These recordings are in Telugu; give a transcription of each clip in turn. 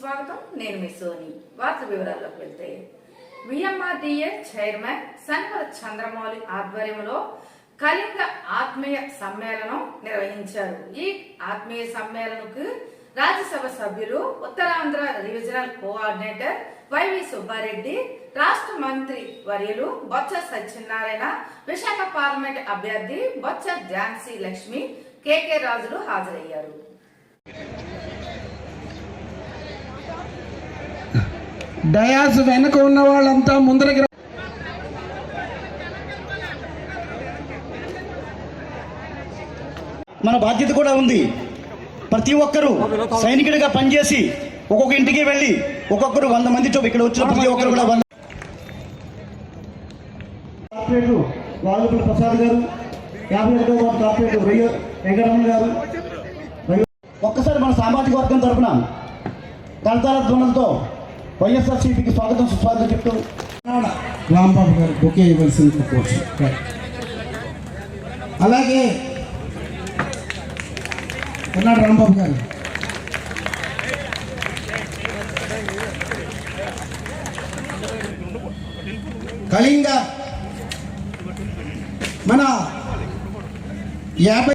స్వాగతం. నేను మీ సోని. వార్త వివరాల్లోకి వెళ్తే విఎంఆర్డీఏ చైర్మన్ సన్వర చంద్రమౌళి ఆధ్వర్యంలో కళింగ ఆత్మీయ సమ్మేళనం నిర్వహించారు. ఈ ఆత్మీయ సమ్మేళనకు రాజ్యసభ సభ్యులు Uttarandhra regional coordinator YV Subba Reddy రాష్ట్ర మంత్రి వర్యులు బొత్స సత్యనారాయణ విశాఖ పార్లమెంట్ అభ్యర్థి బొత్స ఝాన్సీ లక్ష్మి కేకే రాజులు హాజరయ్యారు. డయాస్ వెనక ఉన్న వాళ్ళంతా ముందరకి మన బాధ్యత కూడా ఉంది. ప్రతి ఒక్కరూ సైనికుడిగా పనిచేసి ఒక్కొక్క ఇంటికి వెళ్ళి ఒక్కొక్కరు వంద మంది చొప్పు ఇక్కడ వచ్చిన ప్రతి ఒక్కరు కూడా వంద ప్రసాద్ గారు యాభై ఒకటో వార్డు కార్పొరేటర్ రొయ్య వెంకటరమణ గారు. ఒక్కసారి మన సామాజిక వర్గం తరపున కలతాల ధ్వనులతో వైఎస్ఆర్సీపీకి స్వాగతం సుస్వాగతం చెప్తూ రాంబాబు గారు బొకే ఇవ్వాల్సింది కోర్సు. అలాగే ఉన్నాడు రాంబాబు గారు. కళింగ మన యాభై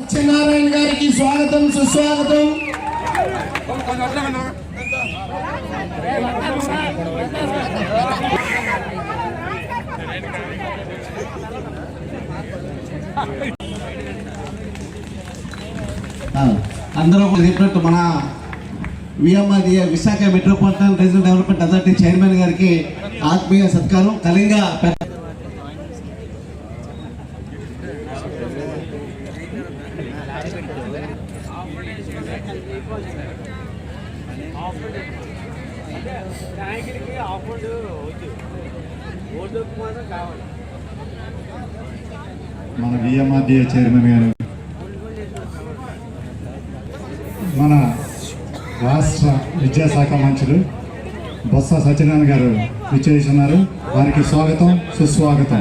సత్యనారాయణ గారికి స్వాగతం సుస్వాగతం. అందరూ చెప్పినట్టు మన VMRD Visakha metropolitan regional development authority chairman గారికి ఆత్మీయ సత్కారం. కళింగ పె- మన విఎంఆర్డిఏ చైర్మన్ గారు మన రాష్ట్ర విద్యాశాఖ మంత్రులు బొత్స సత్యనారాయణ గారు విచ్చేస్తున్నారు వారికి స్వాగతం సుస్వాగతం.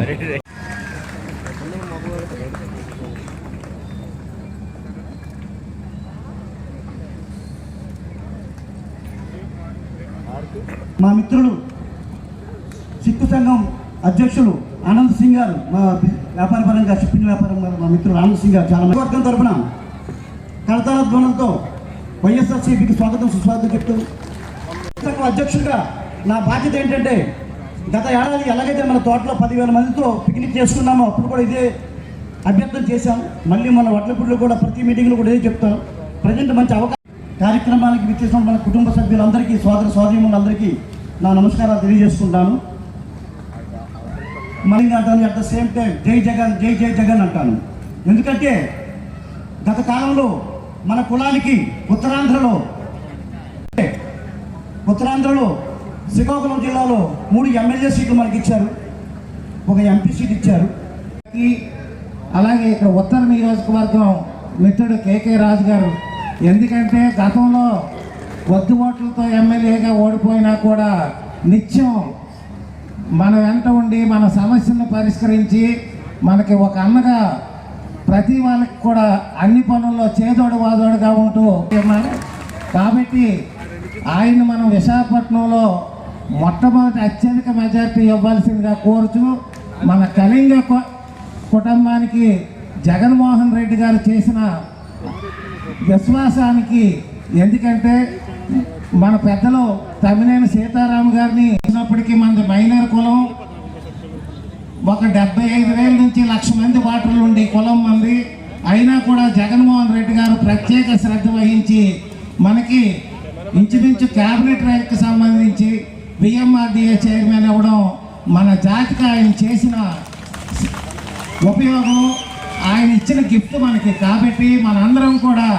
మా మిత్రులు సిక్కు సంఘం అధ్యక్షులు ఆనంద్ సింగ్ గారు మా వ్యాపార పరంగా షిప్పింగ్ వ్యాపారం గారు మా మిత్రులు ఆనంద్ సింగ్ గారు చాలా మంది వర్గం తరఫున కడతాల ధ్వనులతో వైఎస్ఆర్సీపీకి స్వాగతం సుస్వాగతం చెప్తూ అధ్యక్షుడిగా నా బాధ్యత ఏంటంటే గత ఏడాది ఎలాగైతే మన తోటలో పదివేల మందితో పిక్నిక్ చేసుకున్నామో అప్పుడు కూడా ఇదే అభ్యర్థన చేశాం. మళ్ళీ మన వడ్లపూడిలో కూడా ప్రతి మీటింగ్లో కూడా ఇదే చెప్తాం. ప్రజెంట్ మంచి అవకాశం కార్యక్రమానికి విచ్చేసిన మన కుటుంబ సభ్యులందరికీ సోదర సోదరిములందరికీ నా నమస్కారాలు తెలియజేసుకుంటాను. మళ్ళీ అంటాను అట్ ద సేమ్ టైం జై జగన్ జై జై జగన్ అంటాను. ఎందుకంటే గత కాలంలో మన కులానికి ఉత్తరాంధ్రలో ఉత్తరాంధ్రలో శ్రీకాకుళం జిల్లాలో మూడు ఎమ్మెల్యే సీట్లు మనకి ఇచ్చారు. ఒక ఎంపీ సీట్ ఇచ్చారు. అలాగే ఇక్కడ ఉత్తర నియోజకవర్గం మిత్రుడు కేకే రాజు గారు. ఎందుకంటే గతంలో వద్దు ఓట్లతో ఎమ్మెల్యేగా ఓడిపోయినా కూడా నిత్యం మన వెంట ఉండి మన సమస్యలను పరిష్కరించి మనకి ఒక అన్నగా ప్రతి వాళ్ళకి కూడా అన్ని పనుల్లో చేదోడు వాదోడుగా ఉంటూ కాబట్టి ఆయన మనం విశాఖపట్నంలో మొట్టమొదటి అత్యధిక మెజార్టీ ఇవ్వాల్సిందిగా కోరుచు మన కళింగ కు- కుటుంబానికి జగన్మోహన్ రెడ్డి గారు చేసిన విశ్వాసానికి ఎందుకంటే మన పెద్దలు తమ్మినేని సీతారాం గారిని ఉన్నప్పటికీ మనది మైనర్ కులం. ఒక డెబ్బై ఐదు వేల నుంచి లక్ష మంది ఓటర్లు ఉండి కులం మంది అయినా కూడా జగన్మోహన్ రెడ్డి గారు ప్రత్యేక శ్రద్ధ వహించి మనకి ఇంచుమించు క్యాబినెట్ ర్యాంక్కి సంబంధించి విఎంఆర్డిఏ చైర్మన్ అవ్వడం మన జాతికి ఆయన చేసిన ఉపయోగం. ఆయన ఇచ్చిన గిఫ్ట్ మనకి కాబట్టి మనందరం కూడా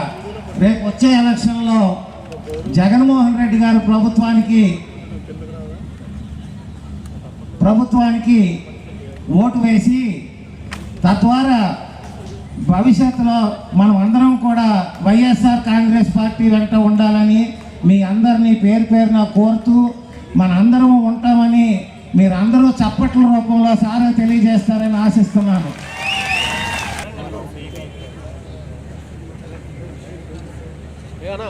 రేపు వచ్చే ఎలక్షన్లో జగన్మోహన్ రెడ్డి గారు ప్రభుత్వానికి ప్రభుత్వానికి ఓటు వేసి తద్వారా భవిష్యత్తులో మనం అందరం కూడా వైఎస్ఆర్ కాంగ్రెస్ పార్టీ వెంట ఉండాలని మీ అందరినీ పేరు పేరున కోరుతూ మన అందరం ఉంటామని మీరందరూ చప్పట్ల రూపంలో సారా తెలియజేస్తారని ఆశిస్తున్నాను. ఏనా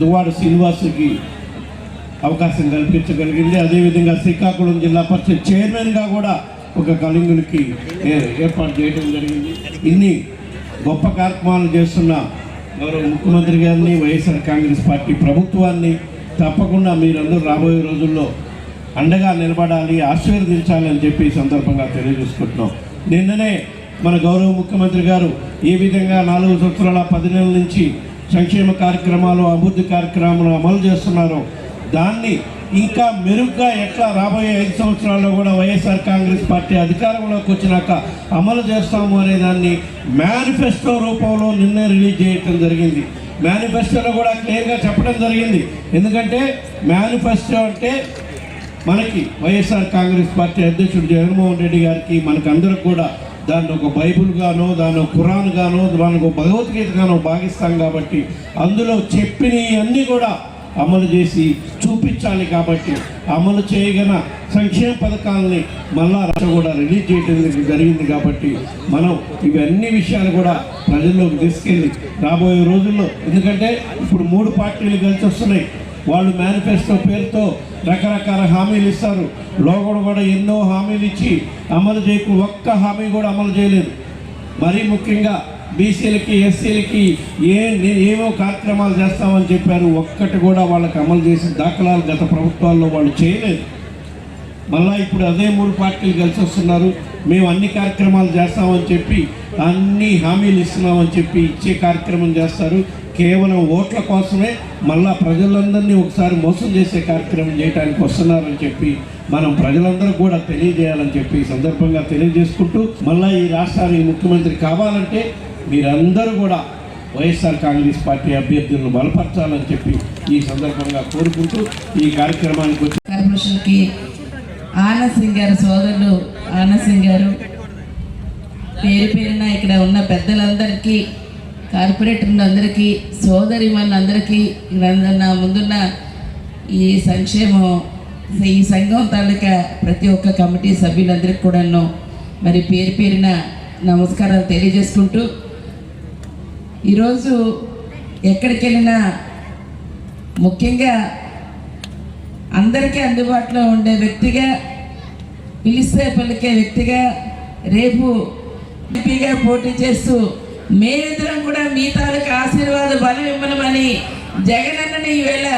దువ్వాడ శ్రీనివాసుకి అవకాశం కల్పించగలిగింది. అదేవిధంగా శ్రీకాకుళం జిల్లా పరిషత్ చైర్మన్గా కూడా ఒక కళింగునికి ఏర్పాటు చేయడం జరిగింది. ఇన్ని గొప్ప కార్యక్రమాలు చేస్తున్న గౌరవ ముఖ్యమంత్రి గారిని వైఎస్ఆర్ కాంగ్రెస్ పార్టీ ప్రభుత్వాన్ని తప్పకుండా మీరందరూ రాబోయే రోజుల్లో అండగా నిలబడాలి ఆశీర్వదించాలి అని చెప్పి సందర్భంగా తెలియజేసుకుంటున్నాం. నిన్ననే మన గౌరవ ముఖ్యమంత్రి గారు ఏ విధంగా నాలుగు సంవత్సరాల పది నెలల నుంచి సంక్షేమ కార్యక్రమాలు అభివృద్ధి కార్యక్రమాలు అమలు చేస్తున్నారో. దాన్ని ఇంకా మెరుగ్గా ఎట్లా రాబోయే ఐదు సంవత్సరాల్లో కూడా వైఎస్ఆర్ కాంగ్రెస్ పార్టీ అధికారంలోకి వచ్చినాక అమలు చేస్తాము అనే దాన్ని మేనిఫెస్టో రూపంలో నిన్నే రిలీజ్ చేయటం జరిగింది. మేనిఫెస్టోలో కూడా క్లియర్గా చెప్పడం జరిగింది. ఎందుకంటే మేనిఫెస్టో అంటే మనకి వైఎస్ఆర్ కాంగ్రెస్ పార్టీ అధ్యక్షుడు జగన్మోహన్ రెడ్డి గారికి మనకందరూ కూడా దాన్ని ఒక బైబుల్ గానో దాన్ని ఒక ఖురాన్ గానో దాన్ని ఒక భగవద్గీత గానో భావిస్తాం కాబట్టి అందులో చెప్పినవి అన్నీ కూడా అమలు చేసి చూపించాలి కాబట్టి అమలు చేయగల సంక్షేమ పథకాలని మళ్ళా రాష్ట్ర కూడా రిలీజ్ చేయడం జరిగింది కాబట్టి మనం ఇవన్నీ విషయాలు కూడా ప్రజల్లోకి తీసుకెళ్ళి రాబోయే రోజుల్లో. ఎందుకంటే ఇప్పుడు మూడు పార్టీలు కలిసి వస్తున్నాయి వాళ్ళు మేనిఫెస్టో పేరుతో రకరకాల హామీలు ఇస్తారు. లోగడు కూడా ఎన్నో హామీలు ఇచ్చి అమలు చేయకు ఒక్క హామీ కూడా అమలు చేయలేదు. మరీ ముఖ్యంగా బీసీలకి ఎస్సీలకి ఏ ఏవో కార్యక్రమాలు చేస్తామని చెప్పారు. ఒక్కటి కూడా వాళ్ళకి అమలు చేసిన దాఖలాలు గత ప్రభుత్వాల్లో వాళ్ళు చేయలేదు. మళ్ళీ ఇప్పుడు అదే మూడు పార్టీలు కలిసి వస్తున్నారు మేము అన్ని కార్యక్రమాలు చేస్తామని చెప్పి అన్ని హామీలు ఇస్తున్నామని చెప్పి ఇచ్చే కార్యక్రమం చేస్తారు. కేవలం ఓట్ల కోసమే మళ్ళా ప్రజలందరినీ ఒకసారి మోసం చేసే కార్యక్రమం చేయడానికి వస్తున్నారని చెప్పి మనం ప్రజలందరూ కూడా తెలియజేయాలని చెప్పి ఈ సందర్భంగా తెలియజేసుకుంటూ మళ్ళీ ఈ రాష్ట్రానికి ముఖ్యమంత్రి కావాలంటే మీరందరూ కూడా వైఎస్ఆర్ కాంగ్రెస్ పార్టీ అభ్యర్థులను బలపరచాలని చెప్పి ఈ సందర్భంగా కోరుకుంటూ ఈ కార్యక్రమానికి వచ్చి కార్పొరేషన్కి ఆనంద్ సింగ్ గారు సోదరులు ఆనంద్ సింగ్ గారు పేరు పేరున ఇక్కడ ఉన్న పెద్దలందరికీ కార్పొరేటర్లందరికీ సోదరి మనందరికీ ఇక్కడ నా ముందున్న ఈ సంక్షేమం ఈ సంఘం తాలూకా ప్రతి ఒక్క కమిటీ సభ్యులందరికీ కూడాను మరి పేరు పేరిన నమస్కారాలు తెలియజేసుకుంటూ ఈరోజు ఎక్కడికి వెళ్ళినా ముఖ్యంగా అందరికీ అందుబాటులో ఉండే వ్యక్తిగా పిలిస్తే పలికే వ్యక్తిగా రేపు ఎంపీగా పోటీ చేస్తూ మేమిద్దరం కూడా మీ తాలూకా ఆశీర్వాద బలం ఇవ్వనమని జగనన్నని ఈవేళ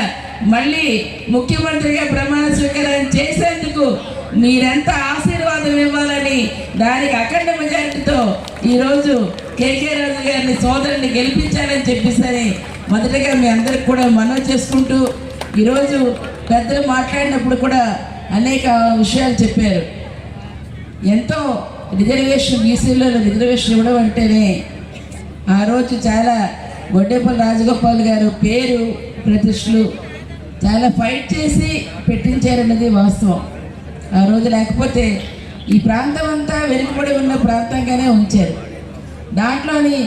మళ్ళీ ముఖ్యమంత్రిగా ప్రమాణ స్వీకారం చేసేందుకు మీరెంత ఆశీర్వాదం ఇవ్వాలని దానికి అఖండ మెజారిటీతో ఈరోజు కేకే రాజు గారిని సోదరుని గెలిపించాలని చెప్పేసరి మొదటగా మీ అందరికి కూడా మనవి చేసుకుంటూ ఈరోజు పెద్దలు మాట్లాడినప్పుడు కూడా అనేక విషయాలు చెప్పారు. ఎంతో రిజర్వేషన్ బీసీలో రిజర్వేషన్ ఇవ్వడం అంటేనే ఆ రోజు చాలా గొడ్డేపల్లి రాజగోపాల్ గారు పేరు ప్రతిష్టలు చాలా ఫైట్ చేసి పెట్టించారన్నది వాస్తవం. ఆ రోజు లేకపోతే ఈ ప్రాంతం అంతా వెనుకబడి ఉన్న ప్రాంతంగానే ఉంచారు. దాంట్లోని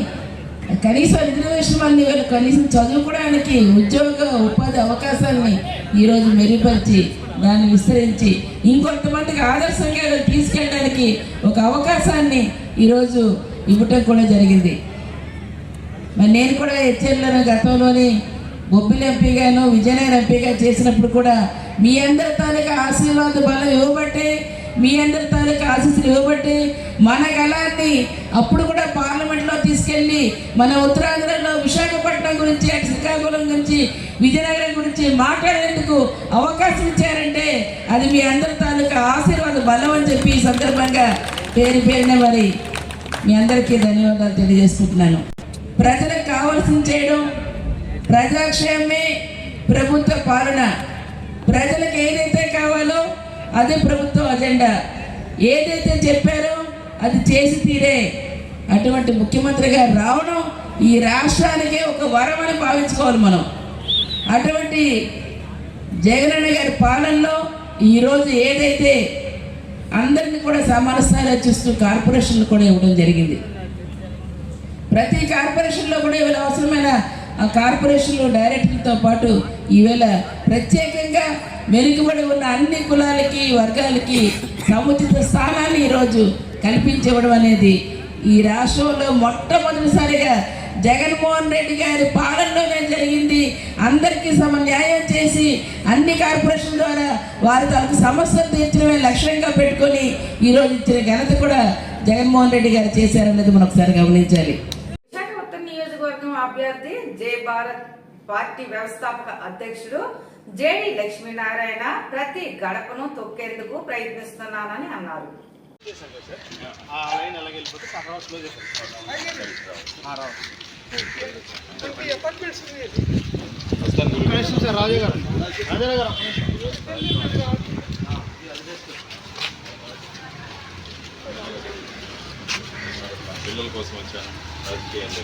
కనీసం రిజర్వేషన్ వాళ్ళని కనీసం చదువుకోవడానికి ఉద్యోగ ఉపాధి అవకాశాన్ని ఈరోజు మెరుగుపరిచి దాన్ని విస్తరించి ఇంకొంతమందికి ఆదర్శంగా తీసుకెళ్ళడానికి ఒక అవకాశాన్ని ఈరోజు ఇవ్వటం కూడా జరిగింది. మరి నేను కూడా హెచ్ఎల్లను గతంలోని బొబ్బిలి ఎంపీగాను విజయనగరం ఎంపీగా చేసినప్పుడు కూడా మీ అందరి తాలూకా ఆశీర్వాద బలం ఇవ్వబట్టే మీ అందరి తాలూకు ఆశీస్సులు ఇవ్వబట్టి మన ఎలాంటి అప్పుడు కూడా పార్లమెంట్లో తీసుకెళ్ళి మన ఉత్తరాంధ్రలో విశాఖపట్నం గురించి అటు శ్రీకాకుళం గురించి విజయనగరం గురించి మాట్లాడేందుకు అవకాశం ఇచ్చారంటే అది మీ అందరి తాలూకా ఆశీర్వాద బలం అని చెప్పి ఈ సందర్భంగా పేరు పేరున మరి మీ అందరికీ ధన్యవాదాలు తెలియజేసుకుంటున్నాను. ప్రజలకు కావాల్సింది చేయడం ప్రజాక్షేమే ప్రభుత్వ పాలన. ప్రజలకు ఏదైతే కావాలో అదే ప్రభుత్వ అజెండా. ఏదైతే చెప్పారో అది చేసి తీరే. అటువంటి ముఖ్యమంత్రి గారు రావడం ఈ రాష్ట్రానికే ఒక వరం అని భావించుకోవాలి మనం. అటువంటి జగనన్న గారి పాలనలో ఈరోజు ఏదైతే అందరిని కూడా సమాన స్థాయిలో చూస్తూ కార్పొరేషన్లు కూడా ఇవ్వడం జరిగింది. ప్రతి కార్పొరేషన్లో కూడా ఇవాళ అవసరమైన ఆ కార్పొరేషన్లు డైరెక్టర్లతో పాటు ఈవేళ ప్రత్యేకంగా వెనుకబడి ఉన్న అన్ని కులాలకి వర్గాలకి సముచిత స్థానాన్ని ఈరోజు కల్పించవడం అనేది ఈ రాష్ట్రంలో మొట్టమొదటిసారిగా జగన్మోహన్ రెడ్డి గారి పాలనలోనే జరిగింది. అందరికీ సమ న్యాయం చేసి అన్ని కార్పొరేషన్ ద్వారా వారి తనకు సమస్యలు తీర్చడమే లక్ష్యంగా పెట్టుకొని ఈరోజు ఇచ్చిన ఘనత కూడా జగన్మోహన్ రెడ్డి గారు చేశారనేది మనం ఒకసారి గమనించాలి విశాఖ ఉత్తర నియోజకవర్గం అభ్యర్థి జై భారత్ పార్టీ వ్యవస్థాపక అధ్యక్షుడు జేడి లక్ష్మీనారాయణ ప్రతి గడపను తొక్కేందుకు ప్రయత్నిస్తున్నానని అన్నారు. పిల్లల కోసం వచ్చాను. రాజకీయాలు.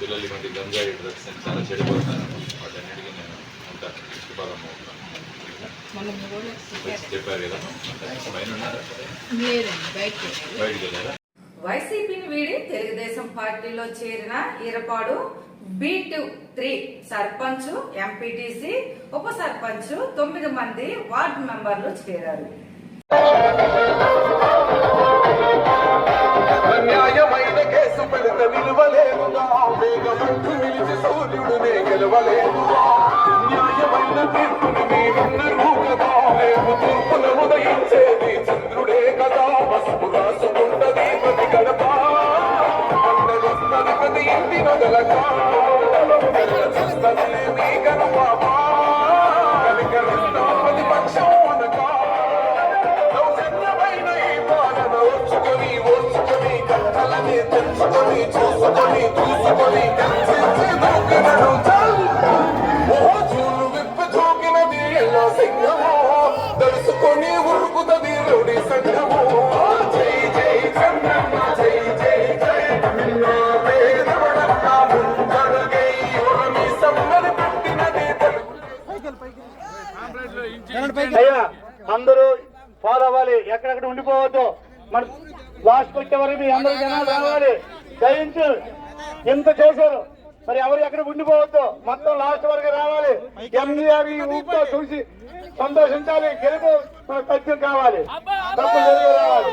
పిల్లలు ఇటువంటి గంజాయి డ్రగ్స్ అని చాలా చెడిపోతారు వాటన్నిటికీ నేను ఇష్టపదం అవుతాను చెప్పారు. కదా? బయటికి వెళ్ళారా. వైసీపీని వీడి తెలుగుదేశం పార్టీలో చేరిన Eerapadu B two three sarpanch MPTC ఉప సర్పంచ్ తొమ్మిది మంది వార్డు మెంబర్లు చేరారు. అన్యాయమైన కేసు నిలువలేదుగా వేగమంటూ నిలిచి సూర్యుడునే గెలవలేదుగా న్యాయమైన తీర్పుని మీరున్నరు కదా రేపు తూర్పున ఉదయించేది చంద్రుడే కదా. పసుపు రాసుకుంటది పది గడప. పండగ ప్రతి ఇంటి నొదలక తెలుసుకొని ఉరుకుతది రౌడి సంఘము జై జై జై జై జై అయ్యా అందరూ ఫాలో అవ్వాలి. ఎక్కడెక్కడ ఉండిపోవద్దు. మన లాస్ట్ వచ్చే వరకు మీ అందరూ జనాలు రావాలి. దయించు. ఎంత చేశారు? మరి ఎవరు ఎక్కడ ఉండిపోవద్దు? మొత్తం లాస్ట్ వరకు రావాలి. ఎంఈఆర్ ఊపితో చూసి సంతోషించాలి. గెలుపు మన తథ్యం కావాలి. జరిగి రావాలి.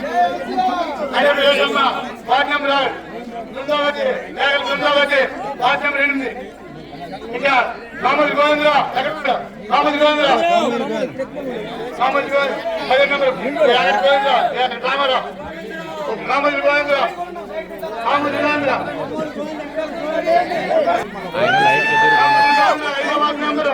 I'm Yogamma ward number Brindavati లేఖల బృందావతి ward number ఎనిమిది ఇంకా కామతి గోవిందరా ఎక్కడ కామతి గోవిందరా కామతి గోవింద పది నెంబర్. గోవిందరా రామారావు. కామతి గోవిందరా కామతి గోవిందరా ఐదో వార్డ్ నెంబరు.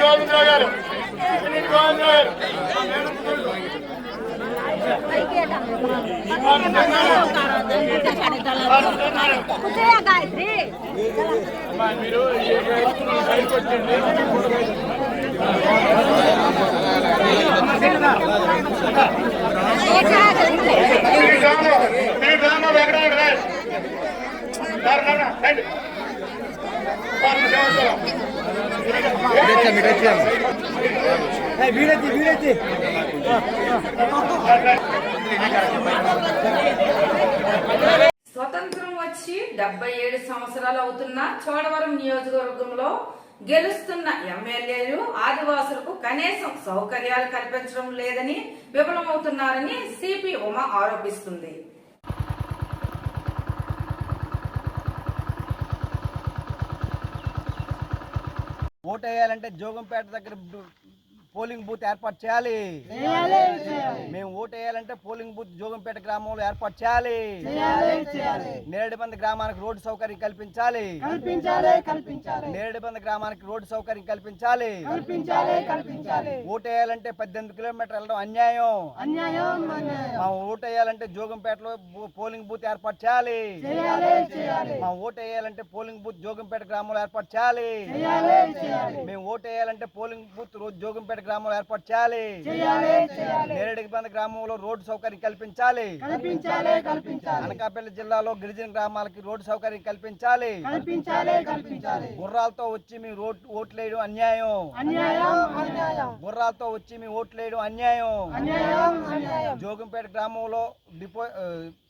గోవిందరావు గారు గాయత్రి మీరు స్వతంత్రం వచ్చి డెబ్బై ఏడు సంవత్సరాలు అవుతున్న చోడవరం నియోజకవర్గంలో గెలుస్తున్న ఎమ్మెల్యేలు ఆదివాసులకు కనీసం సౌకర్యాలు కల్పించడం లేదని విఫలమవుతున్నారని సిపి ఉమ ఆరోపిస్తుంది. ఓటు వేయాలంటే జోగంపేట దగ్గర పోలింగ్ బూత్ ఏర్పాటు చేయాలి. మేము ఓటు వేయాలంటే పోలింగ్ బూత్ జోగంపేట గ్రామంలో ఏర్పాటు చేయాలి. నేరేడుబంది గ్రామానికి రోడ్డు సౌకర్యం కల్పించాలి. నేరేడుబంది గ్రామానికి రోడ్డు సౌకర్యం కల్పించాలి. ఓటు వేయాలంటే పద్దెనిమిది కిలోమీటర్లు వెళ్ళడం అన్యాయం. మా ఓటు వేయాలంటే జోగంపేటలో పోలింగ్ బూత్ ఏర్పాటు చేయాలి. మా ఓటు వేయాలంటే పోలింగ్ బూత్ జోగంపేట గ్రామంలో ఏర్పాటు చేయాలి. మేము ఓటు వేయాలంటే పోలింగ్ బూత్ రోజు జోగంపేట గ్రామంలో ఏర్పాటు చేయాలి. నేరేడుబంద గ్రామంలో రోడ్డు సౌకర్యం కల్పించాలి. అనకాపల్లి జిల్లాలో గిరిజన గ్రామాలకి రోడ్డు సౌకర్యం కల్పించాలి. గుర్రాలతో వచ్చి మీ రోడ్ ఓట్లేయడం అన్యాయం. గుర్రాలతో వచ్చి మీ ఓట్లేయడం అన్యాయం. జోగంపేట గ్రామంలో డిపో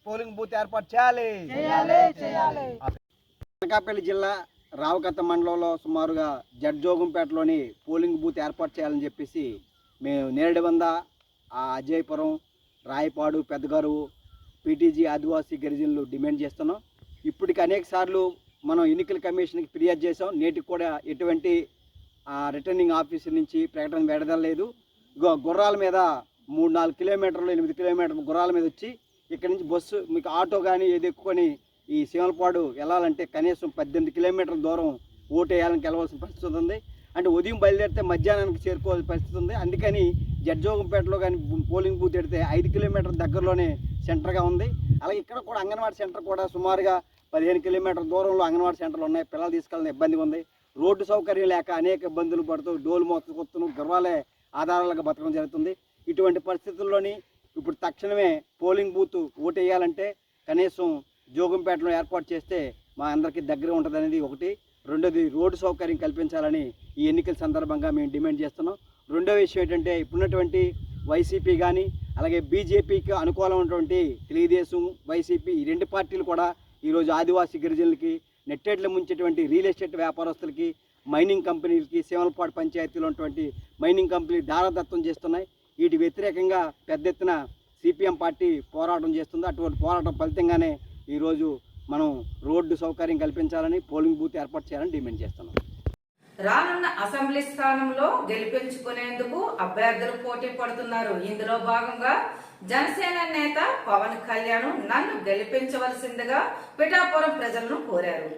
పోలింగ్ బూత్ ఏర్పాటు చేయాలి. అనకాపల్లి జిల్లా రావకత్త మండలంలో సుమారుగా జడ్జోగంపేటలోని పోలింగ్ బూత్ ఏర్పాటు చేయాలని చెప్పేసి మేము నేరడిబంద అజయపురం రాయపాడు పెద్దగారు పీటీజీ ఆదివాసీ గిరిజనులు డిమాండ్ చేస్తున్నాం. ఇప్పటికి అనేక సార్లు మనం ఎన్నికల కమిషన్కి ఫిర్యాదు చేసాం నేటికి కూడా ఎటువంటి రిటర్నింగ్ ఆఫీసర్ నుంచి ప్రకటన విడదలేదు గుర్రాల మీద మూడు నాలుగు కిలోమీటర్లు ఎనిమిది కిలోమీటర్లు గుర్రాల మీద వచ్చి ఇక్కడ నుంచి బస్సు మీకు ఆటో కానీ ఏది ఎక్కుకొని ఈ సీమలపాడు వెళ్ళాలంటే కనీసం పద్దెనిమిది కిలోమీటర్ల దూరం ఓటు వేయాలని వెళ్ళవలసిన పరిస్థితి ఉంది. అంటే ఉదయం బయలుదేరితే మధ్యాహ్నానికి చేరుకోవాల్సిన పరిస్థితి ఉంది. అందుకని జడ్జోగంపేటలో కానీ పోలింగ్ బూత్ పెడితే ఐదు కిలోమీటర్ల దగ్గరలోనే సెంటర్గా ఉంది. అలాగే ఇక్కడ కూడా అంగన్వాడీ సెంటర్ కూడా సుమారుగా పదిహేను కిలోమీటర్ల దూరంలో అంగన్వాడీ సెంటర్లు ఉన్నాయి. పిల్లలు తీసుకెళ్ళిన ఇబ్బంది ఉంది. రోడ్డు సౌకర్యం లేక అనేక ఇబ్బందులు పడుతూ డోలు మోసుకొత్తు గర్వాలే ఆధారాలుగా బతకడం జరుగుతుంది. ఇటువంటి పరిస్థితుల్లోని ఇప్పుడు తక్షణమే పోలింగ్ బూత్ ఓటేయాలంటే కనీసం జోగంపేటలో ఏర్పాటు చేస్తే మా అందరికీ దగ్గర ఉంటుంది అనేది ఒకటి. రెండోది రోడ్డు సౌకర్యం కల్పించాలని ఈ ఎన్నికల సందర్భంగా మేము డిమాండ్ చేస్తున్నాం. రెండో విషయం ఏంటంటే ఇప్పుడున్నటువంటి వైసీపీ కానీ అలాగే బీజేపీకి అనుకూలమైనటువంటి తెలుగుదేశం వైసీపీ ఈ రెండు పార్టీలు కూడా ఈరోజు ఆదివాసీ గిరిజనులకి నెట్టేట్ల ముంచేటువంటి రియల్ ఎస్టేట్ వ్యాపారస్తులకి మైనింగ్ కంపెనీలకి సేవలపాటు పంచాయతీలో ఉన్నటువంటి మైనింగ్ కంపెనీలు దారదత్వం చేస్తున్నాయి. వీటి వ్యతిరేకంగా పెద్ద ఎత్తున సిపిఎం పార్టీ పోరాటం చేస్తుంది. అటువంటి పోరాటం ఫలితంగానే ఈరోజు మనం రోడ్డు సౌకర్యం కల్పించాలని పోలింగ్ బూత్ ఏర్పాటు చేయాలని డిమాండ్ చేస్తున్నాం. రానున్న అసెంబ్లీ స్థానంలో గెలిపించుకునేందుకు అభ్యర్థులు పోటీ పడుతున్నారు. ఇందులో భాగంగా జనసేన నేత పవన్ కళ్యాణ్ నన్ను గెలిపించవలసిందిగా పిఠాపురం ప్రజలను కోరారు.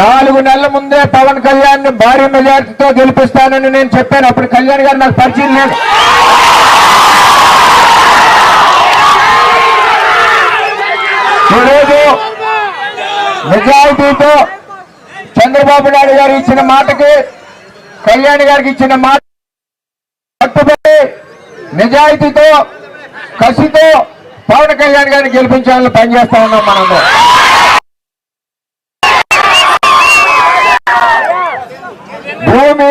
నాలుగు నెలల ముందే పవన్ కళ్యాణ్ భారీ మెజార్టీతో గెలిపిస్తానని నేను చెప్పాను. అప్పుడు కళ్యాణ్ గారు నాకు పరిచయం లేదు. ఈరోజు మెజారిటీతో చంద్రబాబు నాయుడు గారు ఇచ్చిన మాటకి కళ్యాణ్ గారికి ఇచ్చిన మాట కట్టుబడి నిజాయితీతో కసితో పవన్ కళ్యాణ్ గారిని గెలిపించాలని పనిచేస్తా ఉన్నాం మనం భూమి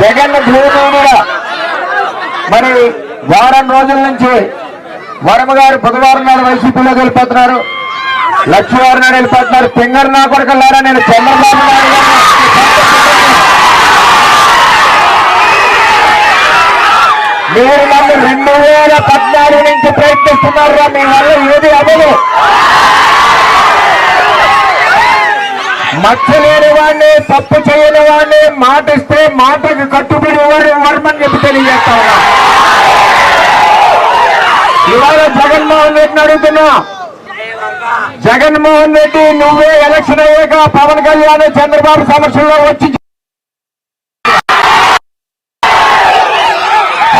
జగన్ భూమీడియా మరి వారం రోజుల నుంచి వరమ గారు బుధవారం నాడు వైసీపీలో వెళ్ళిపోతున్నారు. లక్ష్మీవారం నాడు వెళ్ళిపోతున్నారు. పింగర్ నా కొరకల్లారా నేను చంద్రబాబు నాయుడు మీరు నన్ను రెండు వేల పద్నాలుగు నుంచి ప్రయత్నిస్తున్నారా మీ వల్ల ఏది అవ్వదు. మచ్చలేని వాడిని తప్పు చేయని వాడిని మాట ఇస్తే మాటకి కట్టుబడి వాడు వర్మని చెప్పి తెలియజేస్తా ఇవాళ జగన్మోహన్ రెడ్డిని అడుగుతున్నా. జగన్మోహన్ రెడ్డి నువ్వే ఎలక్షన్ అయ్యాక పవన్ కళ్యాణ్ చంద్రబాబు సమక్షంలో వచ్చి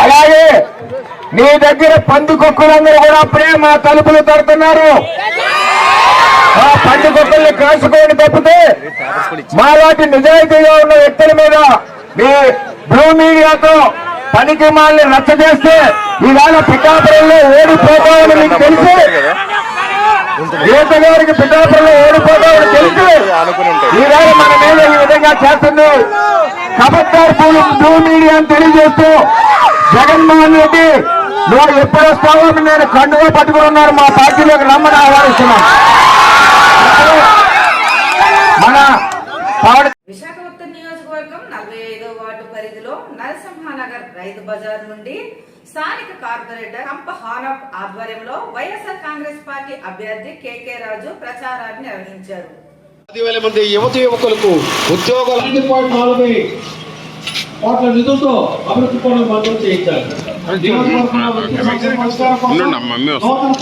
అలాగే నీ దగ్గర పందుకొక్కులందరూ కూడా ప్రేమ తలుపులు తడుతున్నారు. ఆ పండుగొక్కల్ని కాసుకోని తప్పితే మా వాటి నిజాయితీగా ఉన్న వ్యక్తుల మీద మీ బ్లూ మీడియాతో పనికి మాల్ని రచ్చ చేస్తే ఈవేళ పిఠాపురంలో ఓడిపోతామని మీకు తెలిసి. గీత గారికి పిఠాపురంలో ఓడిపోతామని తెలిసి. ఈవేళ మన మీద ఈ విధంగా చేస్తుంది. ఖబర్దార్ పూలు బ్లూ మీడియా అని తెలియజేస్తూ జగన్మోహన్ రెడ్డి నువ్వు ఎప్పుడు వస్తావో నేను కండుగా పట్టుకుని ఉన్నారు. మా పార్టీలోకి రమ్మని ఆహ్వానిస్తున్నాను మన పవన్ విశాఖపట్నం నియోజకవర్గం నలభై ఐదో వార్డు పరిధిలో నరసింహానగర్ రైతు బజార్ నుండి స్థానిక కార్పొరేటర్ కంప హానప్ ఆధ్వర్యంలో వైఎస్ఆర్ కాంగ్రెస్ పార్టీ అభ్యర్థి కేకే రాజు ప్రచారాన్ని నిర్వహించారు. పదివేల మంది యువత యువకులకు ఉద్యోగాలు ఐదు పాయింట్ నాలుగు కోట్ల నిధులతో అభివృద్ధి పనులు మంజూరు చేయించారు. నూతన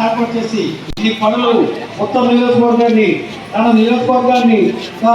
ఏర్పాటు చేసి ఈ పనులు మొత్తం నియోజకవర్గాన్ని తన నియోజకవర్గాన్ని ఆ,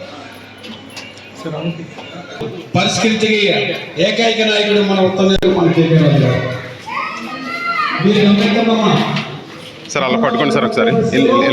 పరిష్కరించే ఏకైక నాయకుడు మన ఉత్తమ మన? సార్ అలా పట్టుకోండి సార్ ఒకసారి. ఈరోజు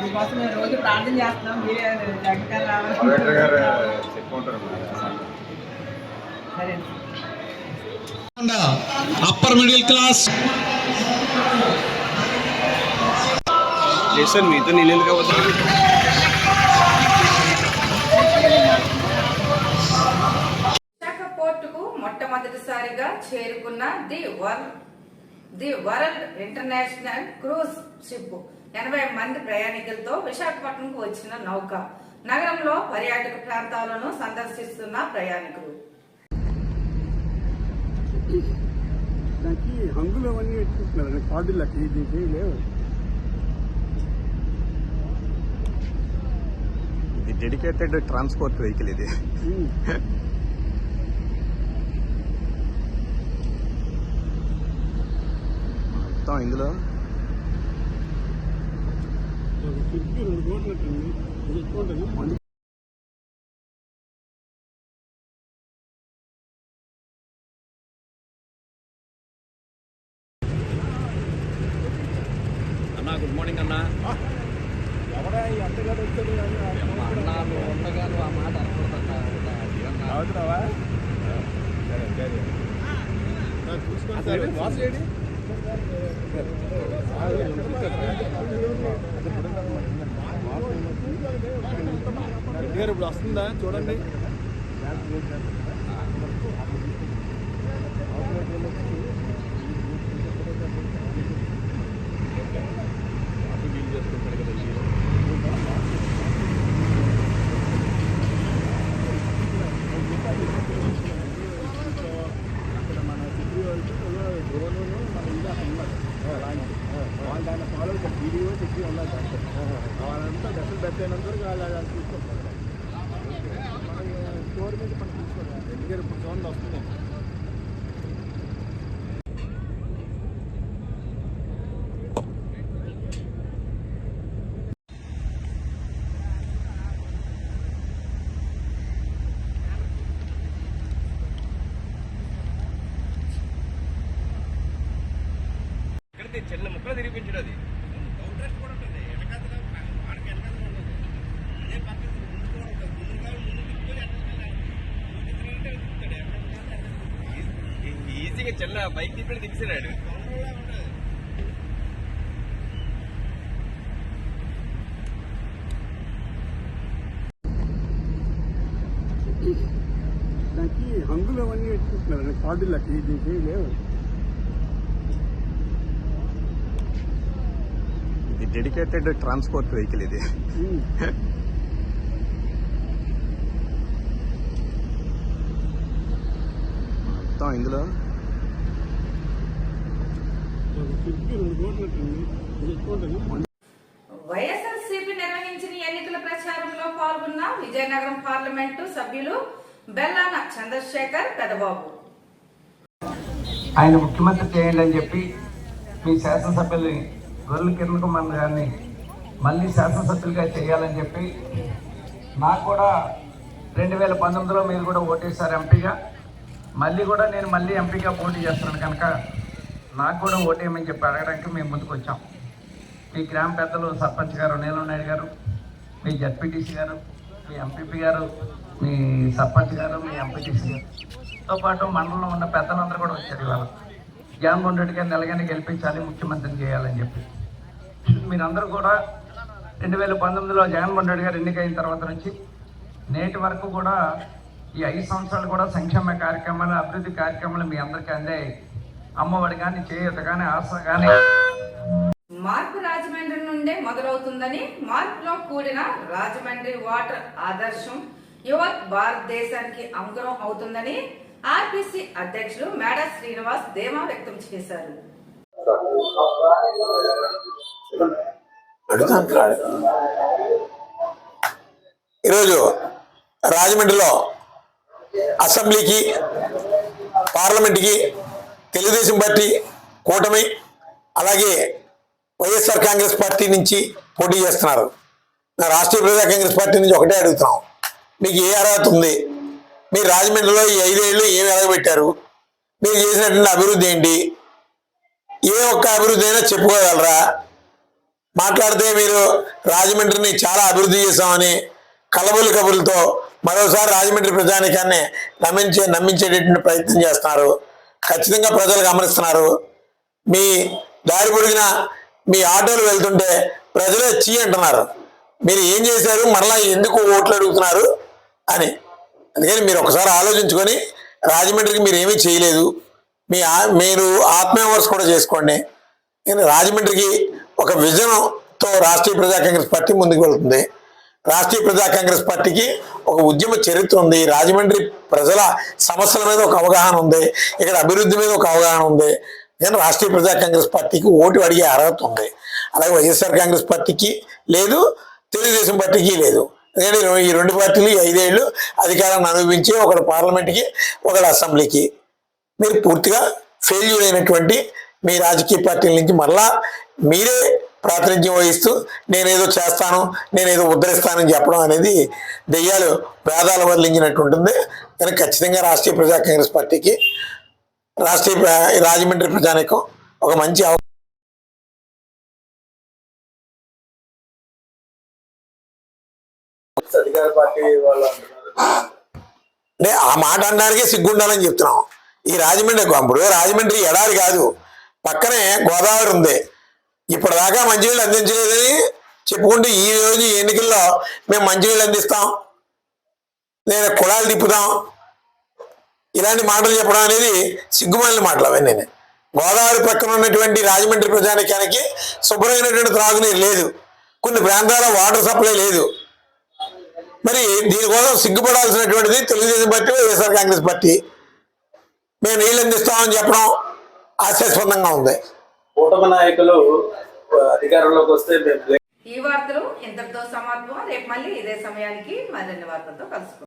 మీకోసం మేము రోజు ప్రార్థన చేస్తున్నాం. మీరే జగన్ రావాలి. సరే అప్పర్ మిడిల్ క్లాస్ విశాఖ పోర్టుకు మొట్టమొదటిసారిగా చేరుకున్న the world the world international cruise ship. ఎనభై మంది ప్రయాణికులతో విశాఖపట్నంకు వచ్చిన నౌక నగరంలో పర్యాటక ప్రాంతాలను సందర్శిస్తున్న ప్రయాణికులు. హంగులు అవన్నీ పెట్టుకుంటున్నారు కార్డులకి దీనికి లేవు. ఇది డెడికేటెడ్ ట్రాన్స్పోర్ట్ వెహికల్ ఇది. మొత్తం ఇందులో ரோட்டில் தண்ணி இது தோண்டது ఇప్పుడు వస్తుందా? చూడండి. కనిపించడం అది ఈజీగా చెల్ల బైక్ తిప్పి దిగిసిరాడు దానికి హంగులు అవన్నీ పెట్టుకుంటున్నారు కార్డులకి దీనికి లేవు డెడికేటెడ్ ట్రాన్స్పోర్ట్ వెహికల్ ఇది. మొత్తం ఇందులో వైఎస్ఆర్సీపీ నిర్వహించిన ఎన్నికల ప్రచారంలో పాల్గొన్న విజయనగరం పార్లమెంటు సభ్యులు బెల్లాన చంద్రశేఖర్ పెదబాబు. ఆయన ముఖ్యమంత్రి చేయండి అని చెప్పి మీ శాసనసభ్యుల్ని గొర్రెల కిరణ్ కుమార్ గారిని మళ్ళీ శాసనసభ్యులుగా చేయాలని చెప్పి నాకు కూడా రెండు వేల పంతొమ్మిదిలో మీరు కూడా ఓటేశారు ఎంపీగా. మళ్ళీ కూడా నేను మళ్ళీ ఎంపీగా పోటీ చేస్తున్నాను కనుక నాకు కూడా ఓటేయమని చెప్పి అడగడానికి మేము ముందుకు వచ్చాం. మీ గ్రామ పెద్దలు సర్పంచ్ గారు నీలం నాయుడు గారు మీ జడ్పీటీసీ గారు మీ ఎంపీపీ గారు మీ సర్పంచ్ గారు మీ ఎంపీటీసీ గారుతో పాటు మండలంలో ఉన్న పెద్దలందరూ కూడా వచ్చారు ఇవాళ. జగన్మోహన్ రెడ్డి గారిని ఎలాగైనా గెలిపించాలి ముఖ్యమంత్రిని చేయాలని చెప్పి. మీరందరూ కూడా రెండు వేల పంతొమ్మిదిలో జగన్మోహన్ రెడ్డి గారు ఎన్నికైన తర్వాత నుంచి నేటి వరకు కూడా ఈ ఐదు సంవత్సరాలు కూడా సంక్షేమ కార్యక్రమాలు అభివృద్ధి కార్యక్రమాలు మీ అందరికీ అందాయి అమ్మఒడి కానీ చేయూత కానీ ఆశ కానీ మార్పు రాజమండ్రి నుండే మొదలవుతుందని మార్పులో కూడిన రాజమండ్రి వాటర్ ఆదర్శం యువత్ భారతదేశానికి అంకురం అవుతుందని ఆర్పిసి అధ్యక్షులు మేడా శ్రీనివాస్ ధీమా వ్యక్తం చేశారు. ఈరోజు రాజమండ్రిలో అసెంబ్లీకి పార్లమెంట్కి తెలుగుదేశం పార్టీ కూటమి అలాగే వైఎస్ఆర్ కాంగ్రెస్ పార్టీ నుంచి పోటీ చేస్తున్నారు. నా రాష్ట్రీయ ప్రజా కాంగ్రెస్ పార్టీ నుంచి ఒకటే అడుగుతున్నాం. మీకు ఏ అర్హత ఉంది? మీరు రాజమండ్రిలో ఈ ఐదేళ్ళు ఏమి ఎలాగబెట్టారు మీరు చేసినటువంటి అభివృద్ధి ఏంటి? ఏ ఒక్క అభివృద్ధి అయినా చెప్పుకోగలరా? మాట్లాడితే మీరు రాజమండ్రిని చాలా అభివృద్ధి చేశామని కలబులు కబుర్లతో మరోసారి రాజమండ్రి ప్రజానికాన్ని నమ్మించే నమ్మించేటటువంటి ప్రయత్నం చేస్తున్నారు. ఖచ్చితంగా ప్రజలు గమనిస్తున్నారు మీ దారి పొడిగిన మీ ఆటోలు వెళ్తుంటే ప్రజలే చీ అంటున్నారు. మీరు ఏం చేశారు? మరలా ఎందుకు ఓట్లు అడుగుతున్నారు? అని. అందుకని మీరు ఒకసారి ఆలోచించుకొని రాజమండ్రికి మీరు ఏమీ చేయలేదు. మీ మీరు ఆత్మవిమర్శ కూడా చేసుకోండి. నేను రాజమండ్రికి ఒక విజన్తో రాష్ట్రీయ ప్రజా కాంగ్రెస్ పార్టీ ముందుకు వెళ్తుంది. రాష్ట్రీయ ప్రజా కాంగ్రెస్ పార్టీకి ఒక ఉద్యమ చరిత్ర ఉంది. రాజమండ్రి ప్రజల సమస్యల మీద ఒక అవగాహన ఉంది. ఇక్కడ అభివృద్ధి మీద ఒక అవగాహన ఉంది. నేను రాష్ట్రీయ ప్రజా కాంగ్రెస్ పార్టీకి ఓటు అడిగే అర్హత ఉంది. అలాగే వైఎస్ఆర్ కాంగ్రెస్ పార్టీకి లేదు తెలుగుదేశం పార్టీకి లేదు. ఎందుకంటే ఈ రెండు పార్టీలు ఈ ఐదేళ్ళు అధికారాన్ని అనుభవించి ఒకడు పార్లమెంట్కి ఒకడు అసెంబ్లీకి. మీరు పూర్తిగా ఫెయిల్యూర్ అయినటువంటి మీ రాజకీయ పార్టీల నుంచి మళ్ళా మీరే ప్రాతినిధ్యం వహిస్తూ నేనేదో చేస్తాను నేనేదో ఉద్ధరిస్తానని చెప్పడం అనేది దెయ్యాలు వేదాలు వదిలించినట్టు ఉంటుంది కానీ ఖచ్చితంగా రాష్ట్రీయ ప్రజా కాంగ్రెస్ పార్టీకి రాష్ట్రీయ రాజమండ్రి ప్రజానికం ఒక మంచి పార్టీ వాళ్ళు అంటే ఆ మాట అనడానికే సిగ్గుండాలని చెప్తున్నాం. ఈ రాజమండ్రి ఇప్పుడు రాజమండ్రి ఎడారి కాదు. పక్కనే గోదావరి ఉంది. ఇప్పటిదాకా మంచినీళ్ళు అందించలేదని చెప్పుకుంటే ఈ రోజు ఎన్నికల్లో మేము మంచినీళ్ళు అందిస్తాం. నేను కుళాలు తిప్పుతాం. ఇలాంటి మాటలు చెప్పడం అనేది సిగ్గుమాలిన మాటలు అవన్నీ గోదావరి పక్కన ఉన్నటువంటి రాజమండ్రి ప్రజానికానికి శుభ్రమైనటువంటి త్రాగునీరు లేదు. కొన్ని ప్రాంతాల వాటర్ సప్లై లేదు. మరి దీనికోసం సిగ్గుపడాల్సినటువంటిది Telugu Desam party YSR Congress party. మేము నీళ్ళు అందిస్తామని చెప్పడం హాస్యాస్పదంగా ఉంది. కూటమి నాయకులు అధికారంలోకి వస్తే ఈ వార్తలు ఇంతటితో సమాప్తం. రేపు మళ్ళీ ఇదే సమయానికి మరిన్ని వార్తలతో కలుసుకుందాం.